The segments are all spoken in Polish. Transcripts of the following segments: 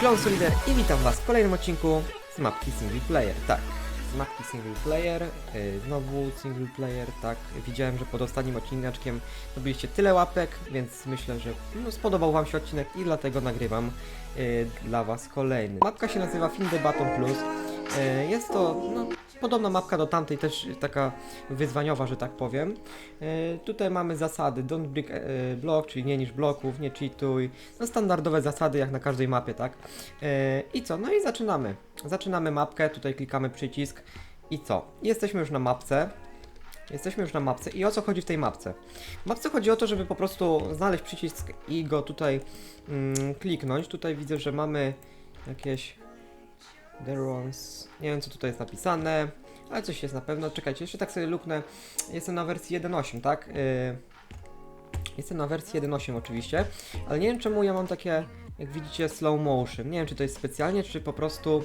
Clown Solider i witam was w kolejnym odcinku z mapki single player. Tak, z mapki single player, yy, znowu single player, tak. Widziałem, że pod ostatnim odcineczkiem zdobyliście tyle łapek, więc myślę, że no, spodobał wam się odcinek i dlatego nagrywam yy, dla was kolejny. Mapka się nazywa Film the Baton Plus. Yy, jest to no, podobna mapka do tamtej, też taka wyzwaniowa, że tak powiem. Yy, tutaj mamy zasady don't break yy, block, czyli nie niż bloków, nie cheatuj, no standardowe zasady jak na każdej mapie, tak? Yy, I co? No i zaczynamy. Zaczynamy mapkę, tutaj klikamy przycisk i co? Jesteśmy już na mapce. Jesteśmy już na mapce i o co chodzi w tej mapce? W mapce chodzi o to, żeby po prostu znaleźć przycisk i go tutaj mm, kliknąć. Tutaj widzę, że mamy jakieś there ones. Nie wiem co tutaj jest napisane, ale coś jest na pewno. Czekajcie, jeszcze tak sobie luknę. Jestem na wersji 1.8, tak? Yy, Jestem na wersji 1.8 oczywiście, ale nie wiem czemu ja mam takie, jak widzicie, slow motion. Nie wiem czy to jest specjalnie, czy po prostu,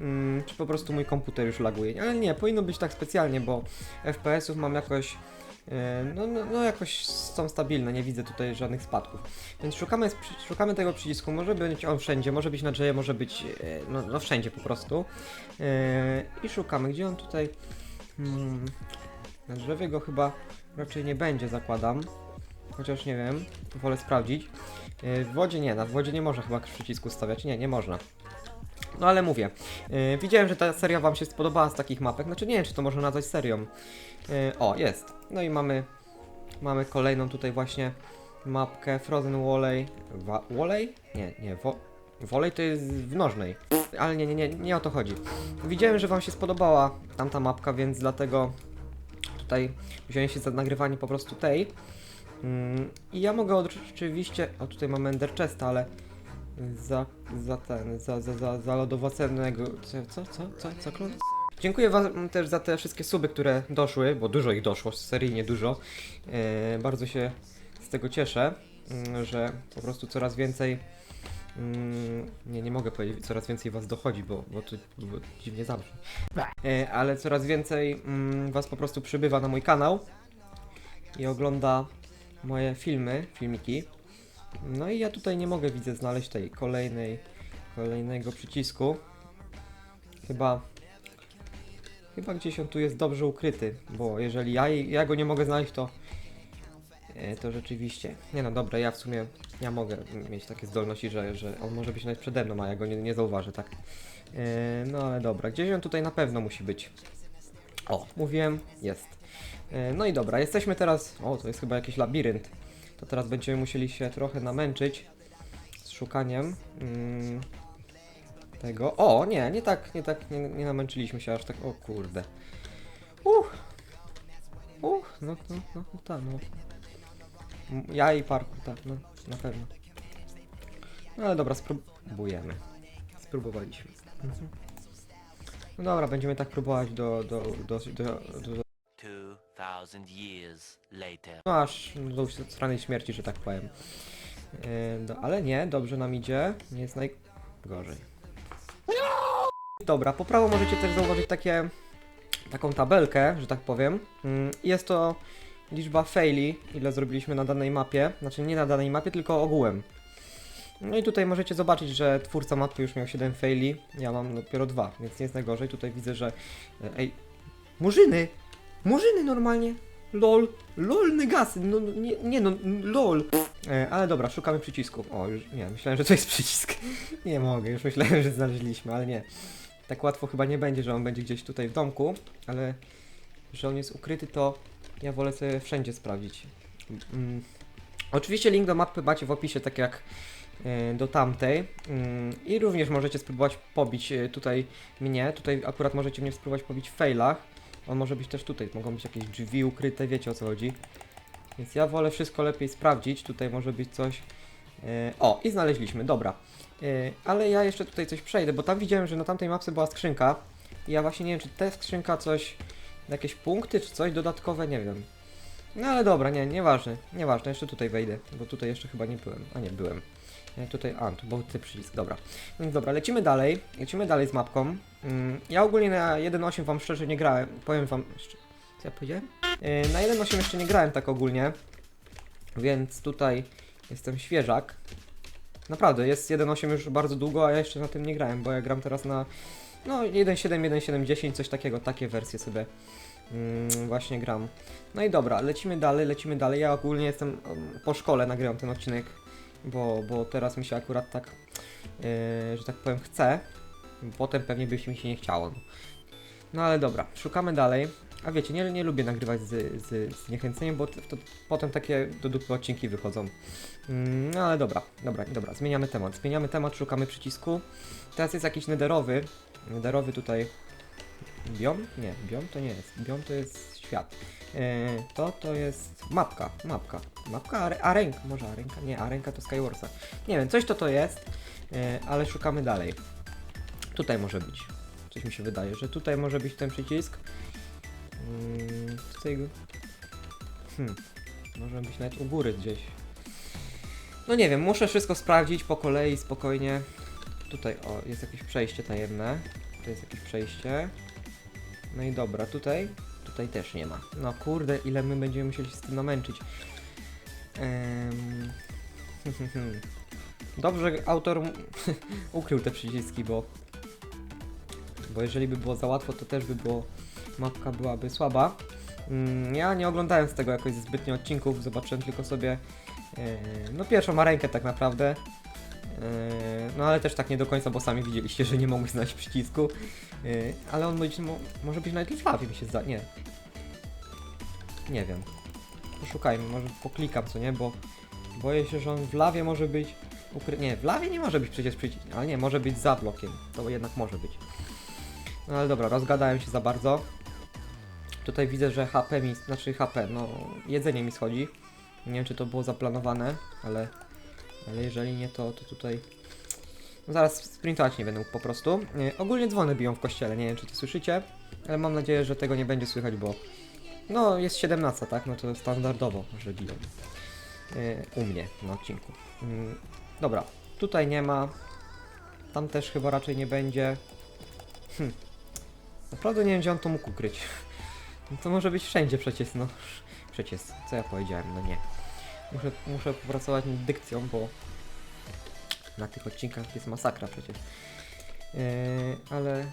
mm, czy po prostu mój komputer już laguje. Ale nie, powinno być tak specjalnie, bo FPS-ów mam jakoś, no, no, no jakoś są stabilne, nie widzę tutaj żadnych spadków. Więc szukamy, szukamy tego przycisku, może być on wszędzie, może być na drzewie, może być, e, no, no wszędzie po prostu. E, I szukamy, gdzie on tutaj, hmm, na drzewie go chyba raczej nie będzie, zakładam. Chociaż nie wiem, wolę sprawdzić. W wodzie nie, na wodzie nie można chyba przycisku stawiać. Nie, nie można. No ale mówię, yy, widziałem, że ta seria Wam się spodobała z takich mapek. Znaczy nie wiem, czy to można nazwać serią. Yy, o, jest. No i mamy, mamy kolejną tutaj właśnie mapkę Frozen Walley. Wa Walley? Nie, nie, wo Wolej to jest w nożnej. Ale nie, nie, nie, nie o to chodzi. Widziałem, że Wam się spodobała tamta mapka, więc dlatego tutaj wziąłem się za nagrywanie po prostu tej. Mm, I ja mogę oczywiście. O tutaj mamy Ender Chesta, ale za, za ten, za, za, za, za lodowacennego. Co, co, co, co, co? Dziękuję Wam też za te wszystkie suby, które doszły, bo dużo ich doszło, seryjnie dużo. E, bardzo się z tego cieszę, mm, że po prostu coraz więcej. Mm, nie, nie mogę powiedzieć, coraz więcej Was dochodzi, bo, bo to bo dziwnie zabrzmi. E, ale coraz więcej mm, Was po prostu przybywa na mój kanał i ogląda moje filmy, filmiki. No i ja tutaj nie mogę, widzę, znaleźć tej kolejnej, kolejnego przycisku. Chyba, chyba gdzieś on tu jest dobrze ukryty, bo jeżeli ja, ja go nie mogę znaleźć, to e, to rzeczywiście. Nie no, dobra, ja w sumie, ja mogę mieć takie zdolności, że, że on może być nawet przede mną, a ja go nie, nie zauważę, tak. E, no ale dobra, gdzieś on tutaj na pewno musi być. O, mówiłem, jest. E, No i dobra, jesteśmy teraz. O, to jest chyba jakiś labirynt. To teraz będziemy musieli się trochę namęczyć z szukaniem mm, tego. O, nie, nie tak, nie tak, nie, nie namęczyliśmy się aż tak. O kurde. Uch. Uch, no, no, no, no tak, no. Ja i parkour, tak, no, na pewno. No ale dobra, spróbujemy. Spróbowaliśmy. Mhm. No dobra, będziemy tak próbować do, do, do, do, do, 2000 years later. No aż do strony śmierci, że tak powiem. Yy, do, ale nie, dobrze nam idzie. Nie jest najgorzej. Dobra, po prawo możecie też zauważyć takie, taką tabelkę, że tak powiem. Mm, Jest to liczba faili, ile zrobiliśmy na danej mapie. Znaczy nie na danej mapie, tylko ogółem. No i tutaj możecie zobaczyć, że twórca mapy już miał 7 faili, ja mam dopiero 2, więc nie jest najgorzej. Tutaj widzę, że... Ej, murzyny! Murzyny normalnie! LOL, LOL negasy, no nie, nie no, LOL. E, ale dobra, szukamy przycisku. O, już, nie, myślałem, że to jest przycisk. nie mogę, już myślałem, że znaleźliśmy, ale nie. Tak łatwo chyba nie będzie, że on będzie gdzieś tutaj w domku, ale że on jest ukryty, to ja wolę sobie wszędzie sprawdzić. Mm. Oczywiście link do mapy macie w opisie, tak jak e, do tamtej. Mm, I również możecie spróbować pobić e, tutaj mnie. Tutaj akurat możecie mnie spróbować pobić w failach. On może być też tutaj, mogą być jakieś drzwi ukryte, wiecie o co chodzi. Więc ja wolę wszystko lepiej sprawdzić, tutaj może być coś... E, o, i znaleźliśmy, dobra. E, ale ja jeszcze tutaj coś przejdę, bo tam widziałem, że na tamtej mapce była skrzynka. I ja właśnie nie wiem, czy ta skrzynka coś... Jakieś punkty, czy coś dodatkowe, nie wiem. No ale dobra, nie, nieważne, nieważne, jeszcze tutaj wejdę, bo tutaj jeszcze chyba nie byłem, a nie, byłem. E, tutaj, a, tu był ty przycisk, dobra. Więc dobra, lecimy dalej, lecimy dalej z mapką. Mm, ja ogólnie na 1.8 wam szczerze nie grałem, powiem wam, co ja powiedziałem? E, na 1.8 jeszcze nie grałem tak ogólnie, więc tutaj jestem świeżak. Naprawdę, jest 1.8 już bardzo długo, a ja jeszcze na tym nie grałem, bo ja gram teraz na no 1.7, 1.7, 10, coś takiego, takie wersje sobie mm, właśnie gram. No i dobra, lecimy dalej, lecimy dalej. Ja ogólnie jestem um, po szkole, nagrywam ten odcinek, bo, bo teraz mi się akurat tak, yy, że tak powiem, chce. Potem pewnie by mi się nie chciało. No. no ale dobra, szukamy dalej. A wiecie, nie, nie lubię nagrywać z, z, z niechęceniem, bo to, to potem takie do dupy odcinki wychodzą. Mm, No ale dobra, dobra, dobra, zmieniamy temat. Zmieniamy temat, szukamy przycisku. Teraz jest jakiś nederowy. Nederowy tutaj. Biom? Nie, biom to nie jest. Biom to jest świat. E, to to jest mapka, mapka. Mapka, are, arenka, może arenka? Nie, arenka to Skywarsa. Nie wiem, coś to to jest, e, ale szukamy dalej. Tutaj może być. Coś mi się wydaje, że tutaj może być ten przycisk. Mm, tutaj... go- Hmm. Może być nawet u góry gdzieś. No nie wiem, muszę wszystko sprawdzić po kolei, spokojnie. Tutaj, o, jest jakieś przejście tajemne. Tu jest jakieś przejście. No i dobra, tutaj? Tutaj też nie ma. No kurde, ile my będziemy musieli się z tym namęczyć. Ehm... Dobrze, autor ukrył te przyciski, bo... Bo jeżeli by było za łatwo, to też by było... Mapka byłaby słaba. Mm, Ja nie oglądałem z tego jakoś zbytnio odcinków, zobaczyłem tylko sobie... e, No pierwszą arenkę tak naprawdę. E, No ale też tak nie do końca, bo sami widzieliście, że nie mogłem znaleźć przycisku. E, Ale on być, mo- może być nawet lawie mi się zda... Nie. Nie wiem. Poszukajmy, może poklikam, co nie, bo boję się, że on w lawie może być ukry... Nie, w lawie nie może być przecież przycisk, ale nie, może być za blokiem. To jednak może być. No ale dobra, rozgadałem się za bardzo. Tutaj widzę, że HP mi, znaczy HP, no jedzenie mi schodzi. Nie wiem, czy to było zaplanowane, ale, ale jeżeli nie, to, to tutaj... No zaraz sprintować nie będę mógł po prostu. E, ogólnie dzwony biją w kościele, nie wiem, czy to słyszycie, ale mam nadzieję, że tego nie będzie słychać, bo no jest 17, tak? No to standardowo, że biją. E, u mnie na odcinku. Mm, dobra, tutaj nie ma. Tam też chyba raczej nie będzie. Hm. Naprawdę nie wiem, gdzie on to mógł ukryć. No to może być wszędzie przecież, no. Przecież, co ja powiedziałem, no nie. Muszę, muszę popracować nad dykcją, bo na tych odcinkach jest masakra przecież. Yy, ale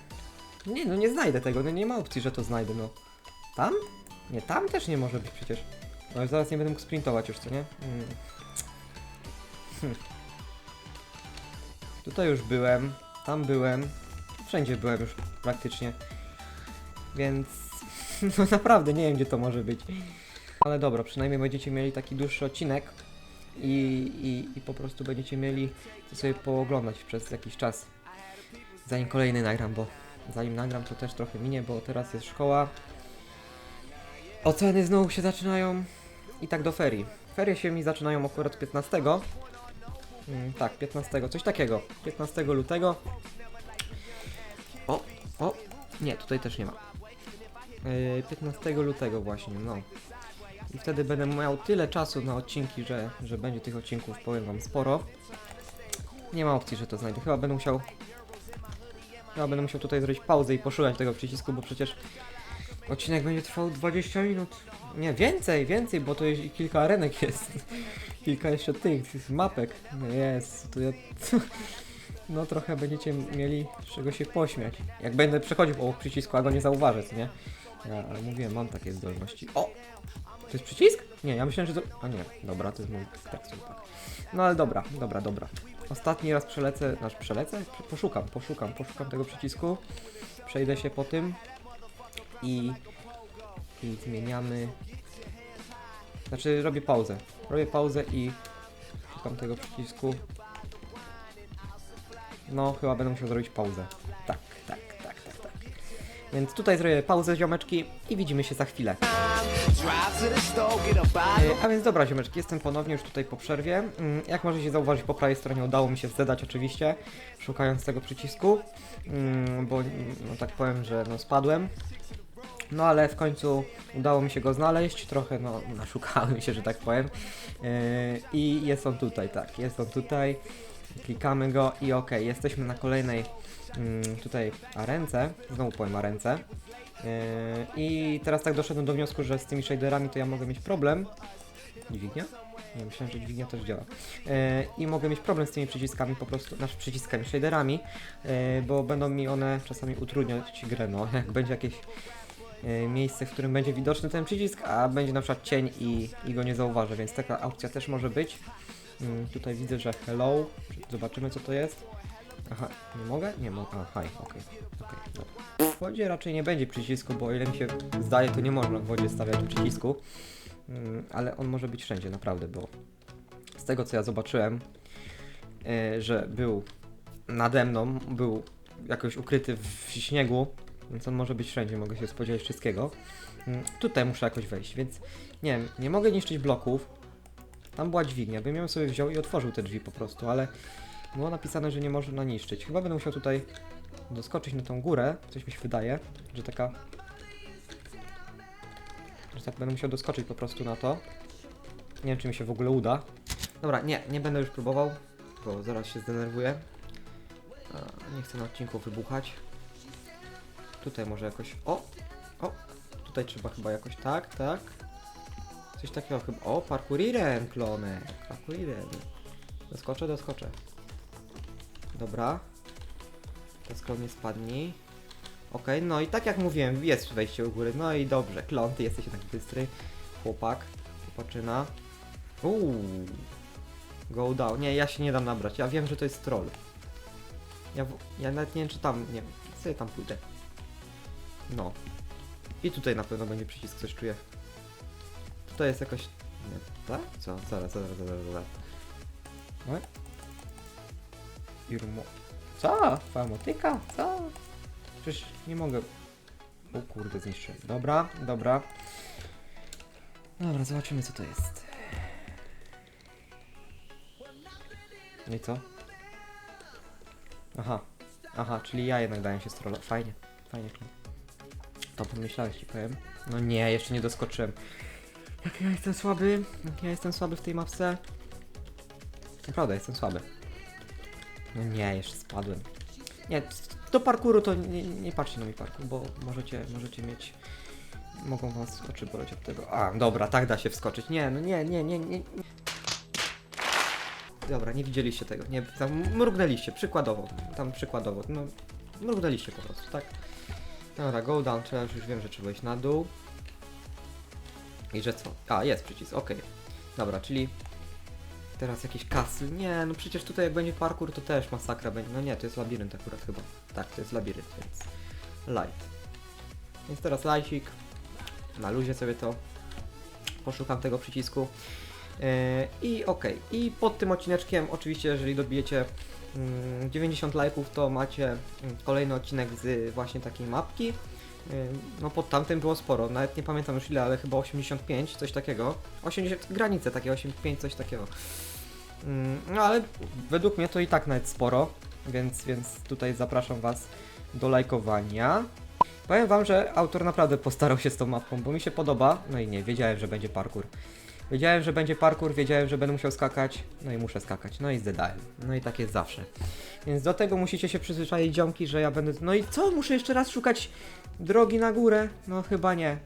nie, no nie znajdę tego, no nie ma opcji, że to znajdę, no. Tam? Nie, tam też nie może być przecież. No i zaraz nie będę mógł sprintować już, co nie? Mm. Hm. Tutaj już byłem, tam byłem, wszędzie byłem już praktycznie. Więc no naprawdę nie wiem gdzie to może być. Ale dobra, przynajmniej będziecie mieli taki dłuższy odcinek i, i, i po prostu będziecie mieli to sobie pooglądać przez jakiś czas. Zanim kolejny nagram, bo zanim nagram to też trochę minie, bo teraz jest szkoła. Oceny znowu się zaczynają i tak do ferii. Ferie się mi zaczynają akurat 15. Mm, tak, 15, coś takiego. 15 lutego. O, o, nie, tutaj też nie ma. Yy, 15 lutego właśnie, no. I wtedy będę miał tyle czasu na odcinki, że, że będzie tych odcinków, powiem wam, sporo. Nie ma opcji, że to znajdę. Chyba będę musiał... Chyba będę musiał tutaj zrobić pauzę i poszukać tego przycisku, bo przecież odcinek będzie trwał 20 minut. Nie, więcej, więcej, bo to jest kilka arenek jest. kilka jeszcze tych, mapek. Jest, to ja... No trochę będziecie mieli czego się pośmiać. Jak będę przechodził obok przycisku, a go nie zauważę, co nie? Ja, ale mówiłem, mam takie zdolności. O! To jest przycisk? Nie, ja myślałem, że to... A nie, dobra, to jest mój tekstur, tak. No ale dobra, dobra, dobra. Ostatni raz przelecę, znaczy przelecę? Prze- Poszukam, poszukam, poszukam tego przycisku. Przejdę się po tym i... I zmieniamy... Znaczy robię pauzę. Robię pauzę i szukam tego przycisku. No, chyba będę musiał zrobić pauzę. Tak, tak, tak, tak, tak. Więc tutaj zrobię pauzę, ziomeczki, i widzimy się za chwilę. E, A więc dobra, ziomeczki, jestem ponownie już tutaj po przerwie. Mm, Jak możecie zauważyć, po prawej stronie udało mi się zdać oczywiście, szukając tego przycisku, mm, bo no tak powiem, że no spadłem. No ale w końcu udało mi się go znaleźć, trochę no naszukałem się, że tak powiem. E, I jest on tutaj, tak, jest on tutaj. Klikamy go i ok, jesteśmy na kolejnej mm, tutaj arence, znowu powiem arence. Yy, I teraz tak doszedłem do wniosku, że z tymi shaderami to ja mogę mieć problem. Dźwignia? Nie, myślałem, że dźwignia też działa. E, I mogę mieć problem z tymi przyciskami, po prostu, znaczy przyciskami, shaderami, e, bo będą mi one czasami utrudniać grę, no, jak będzie jakieś e, miejsce, w którym będzie widoczny ten przycisk, a będzie na przykład cień i, i go nie zauważę, więc taka opcja też może być. Mm, tutaj widzę, że hello, zobaczymy co to jest. Aha, nie mogę? Nie mogę, a, hi, okej, okej, dobra. Wodzie raczej nie będzie przycisku, bo o ile mi się zdaje, to nie można w wodzie stawiać przycisku. Mm, ale on może być wszędzie, naprawdę, bo z tego co ja zobaczyłem, e, że był nade mną, był jakoś ukryty w śniegu, więc on może być wszędzie, mogę się spodziewać wszystkiego. Mm, Tutaj muszę jakoś wejść, więc nie wiem, nie mogę niszczyć bloków. Tam była dźwignia, bym ją sobie wziął i otworzył te drzwi po prostu, ale było napisane, że nie można niszczyć. Chyba będę musiał tutaj doskoczyć na tą górę, coś mi się wydaje, że taka że tak będę musiał doskoczyć po prostu na to. Nie wiem, czy mi się w ogóle uda. Dobra, nie, nie będę już próbował, bo zaraz się zdenerwuję. Nie chcę na odcinku wybuchać. Tutaj może jakoś... O! O! Tutaj trzeba chyba jakoś tak, tak. Coś takiego chyba... O, parkourirem, klonek! Parkourirem. Doskoczę, doskoczę. Dobra. To sklon nie spadnij. Okej, no i tak jak mówiłem, jest wejście u góry. No i dobrze, klon, ty jesteś jednak bystry. Chłopak, chłopaczyna. Uuu. Go down. Nie, ja się nie dam nabrać. Ja wiem, że to jest troll. Ja, ja nawet nie wiem, czy tam, nie wiem, sobie tam pójdę. No. I tutaj na pewno będzie przycisk, coś czuję. Tutaj jest jakoś... Nie, tak? Co? Zaraz, zaraz, zaraz, zaraz. No. Irmo... Co? Twoja motyka? Co? Przecież nie mogę. O kurde, zniszczyłem. Dobra, dobra. Dobra, zobaczymy co to jest. No i co? Aha, aha, czyli ja jednak dałem się strola. Fajnie. fajnie. To pomyślałeś, ci powiem. No nie, jeszcze nie doskoczyłem. Jak ja jestem słaby, jak ja jestem słaby w tej mapce. Naprawdę, jestem słaby. No nie, jeszcze spadłem. Nie, do parkuru to nie, nie patrzcie na mój parkour, bo możecie, możecie mieć... Mogą was oczy boleć od tego. A, dobra, tak da się wskoczyć. Nie, no nie, nie, nie, nie. Dobra, nie widzieliście tego. Nie, tam mrugnęliście, przykładowo. Tam przykładowo, no. Mrugnęliście po prostu, tak? Dobra, go down, trzeba już wiem, że trzeba iść na dół. I że co? A, jest przycisk, okej. Dobra, czyli Teraz jakieś kasy. Nie, no przecież tutaj jak będzie parkour, to też masakra będzie. No nie, to jest labirynt akurat chyba. Tak, to jest labirynt, więc light. Więc teraz lajcik. Na luzie sobie to poszukam tego przycisku. Yy, I okej. I pod tym odcineczkiem, oczywiście, jeżeli dobijecie mm, 90 lajków, to macie mm, kolejny odcinek z właśnie takiej mapki. Yy, No pod tamtym było sporo, nawet nie pamiętam już ile, ale chyba 85, coś takiego. 80, granice takie, 85, coś takiego. Mm, No ale według mnie to i tak nawet sporo, więc, więc tutaj zapraszam Was do lajkowania. Powiem Wam, że autor naprawdę postarał się z tą mapką, bo mi się podoba. No i nie, wiedziałem, że będzie parkour. Wiedziałem, że będzie parkour, wiedziałem, że będę musiał skakać, no i muszę skakać, no i zdedałem. No i tak jest zawsze. Więc do tego musicie się przyzwyczaić, ziomki, że ja będę... No i co, muszę jeszcze raz szukać drogi na górę? No chyba nie.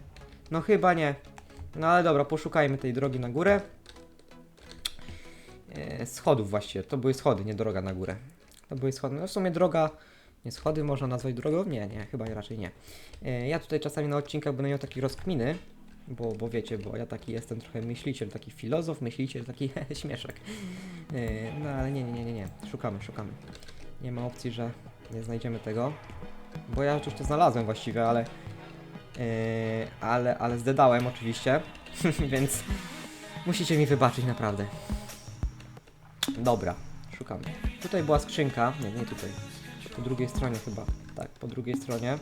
No chyba nie. No ale dobra, poszukajmy tej drogi na górę. E, schodów właściwie, to były schody, nie droga na górę. To były schody, no w sumie droga... Nie schody można nazwać drogą? Nie, nie, chyba raczej nie. E, ja tutaj czasami na odcinkach będę miał takie rozkminy, bo, bo wiecie, bo ja taki jestem trochę myśliciel, taki filozof, myśliciel, taki śmieszek. E, no ale nie, nie, nie, nie, nie, szukamy, szukamy. Nie ma opcji, że nie znajdziemy tego, bo ja już to znalazłem właściwie, ale... ale, ale zdedałem oczywiście, więc musicie mi wybaczyć naprawdę. Dobra, szukamy. Tutaj była skrzynka, nie, nie tutaj. Po drugiej stronie chyba. Tak, po drugiej stronie.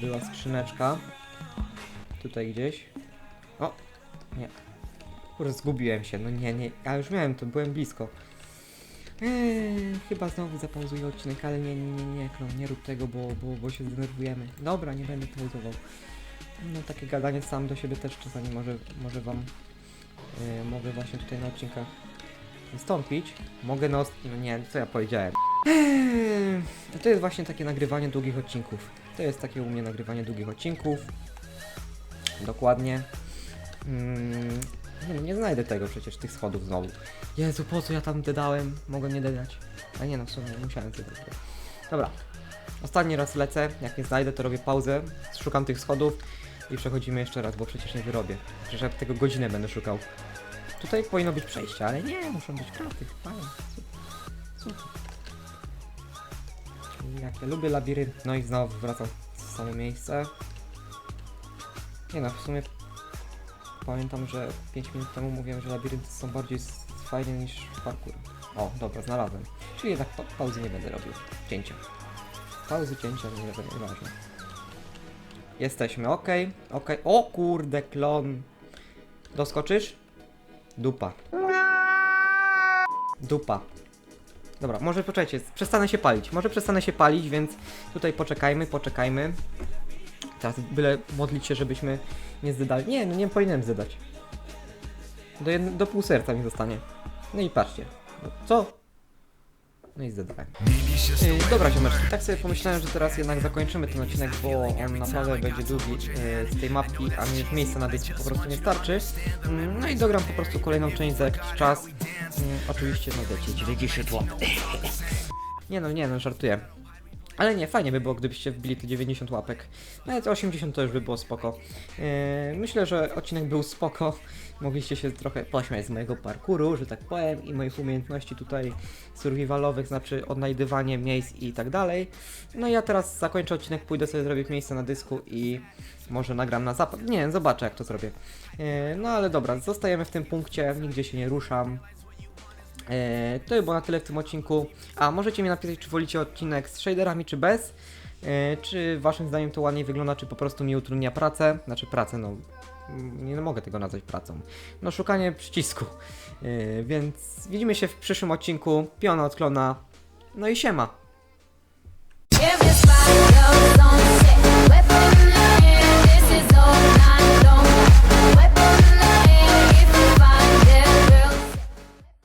Była skrzyneczka. Tutaj gdzieś. O! Nie. Kurde, zgubiłem się. No nie, nie. Ja już miałem to, byłem blisko. Eee, chyba znowu zapauzuję odcinek, ale nie, nie, nie, Klon, nie rób tego, bo, bo, bo się zdenerwujemy. Dobra, nie będę pauzował. No takie gadanie sam do siebie też czasami może, może wam Yy, mogę właśnie tutaj na odcinkach wystąpić. Mogę na... No nie, co ja powiedziałem? To jest właśnie takie nagrywanie długich odcinków. To jest takie u mnie nagrywanie długich odcinków. Dokładnie. Mm, Nie, nie znajdę tego przecież, tych schodów znowu. Jezu, po co ja tam dodałem? Mogłem nie dodać. A nie no, w sumie musiałem dodać. Dobra. Ostatni raz lecę, jak nie znajdę, to robię pauzę, szukam tych schodów i przechodzimy jeszcze raz, bo przecież nie wyrobię. Przecież ja tego godzinę będę szukał. Tutaj powinno być przejście, ale nie, muszą być kraty. Fajnie, super. super. Jak ja lubię labirynt, no i znowu wracam w samo miejsce. Nie no, w sumie pamiętam, że 5 minut temu mówiłem, że labirynty są bardziej fajne niż parkour. O, dobra, znalazłem. Czyli jednak pa pauzy nie będę robił. Cięcia. Pauzy, cięcia, nie wiadomo, nieważne. Jesteśmy, okej, okej. O kurde, klon. Doskoczysz? Dupa. Dupa. Dobra, może poczekajcie, przestanę się palić. Może przestanę się palić, więc tutaj poczekajmy, poczekajmy. Teraz byle modlić się, żebyśmy nie zdedali. Nie, no nie powinienem zdedać. Do, jedno, do pół serca mi zostanie. No i patrzcie. No, Co? No i zdedałem. Yy, dobra ziomeczki, tak sobie pomyślałem, że teraz jednak zakończymy ten odcinek, bo on naprawdę będzie długi yy, z tej mapki, a mi miejsca na dysku po prostu nie starczy. Yy, no i dogram po prostu kolejną część za jakiś czas. Yy, oczywiście, no wiecie, 90 lat. Nie no, nie no, żartuję. Ale nie, fajnie by było, gdybyście wbili te 90 łapek. Nawet 80 to już by było spoko. Yy, myślę, że odcinek był spoko. Mogliście się trochę pośmiać z mojego parkouru, że tak powiem, i moich umiejętności tutaj survivalowych, znaczy odnajdywanie miejsc i tak dalej. No i ja teraz zakończę odcinek, pójdę sobie zrobić miejsce na dysku i może nagram na zapad. Nie, zobaczę jak to zrobię. Yy, no ale dobra, zostajemy w tym punkcie, nigdzie się nie ruszam. Eee, to by było na tyle w tym odcinku. A możecie mi napisać, czy wolicie odcinek z shaderami, czy bez. Eee, czy waszym zdaniem to ładniej wygląda, czy po prostu mi utrudnia pracę. Znaczy pracę, no nie mogę tego nazwać pracą. No szukanie przycisku. Eee, więc widzimy się w przyszłym odcinku. Piona od klona. No i siema.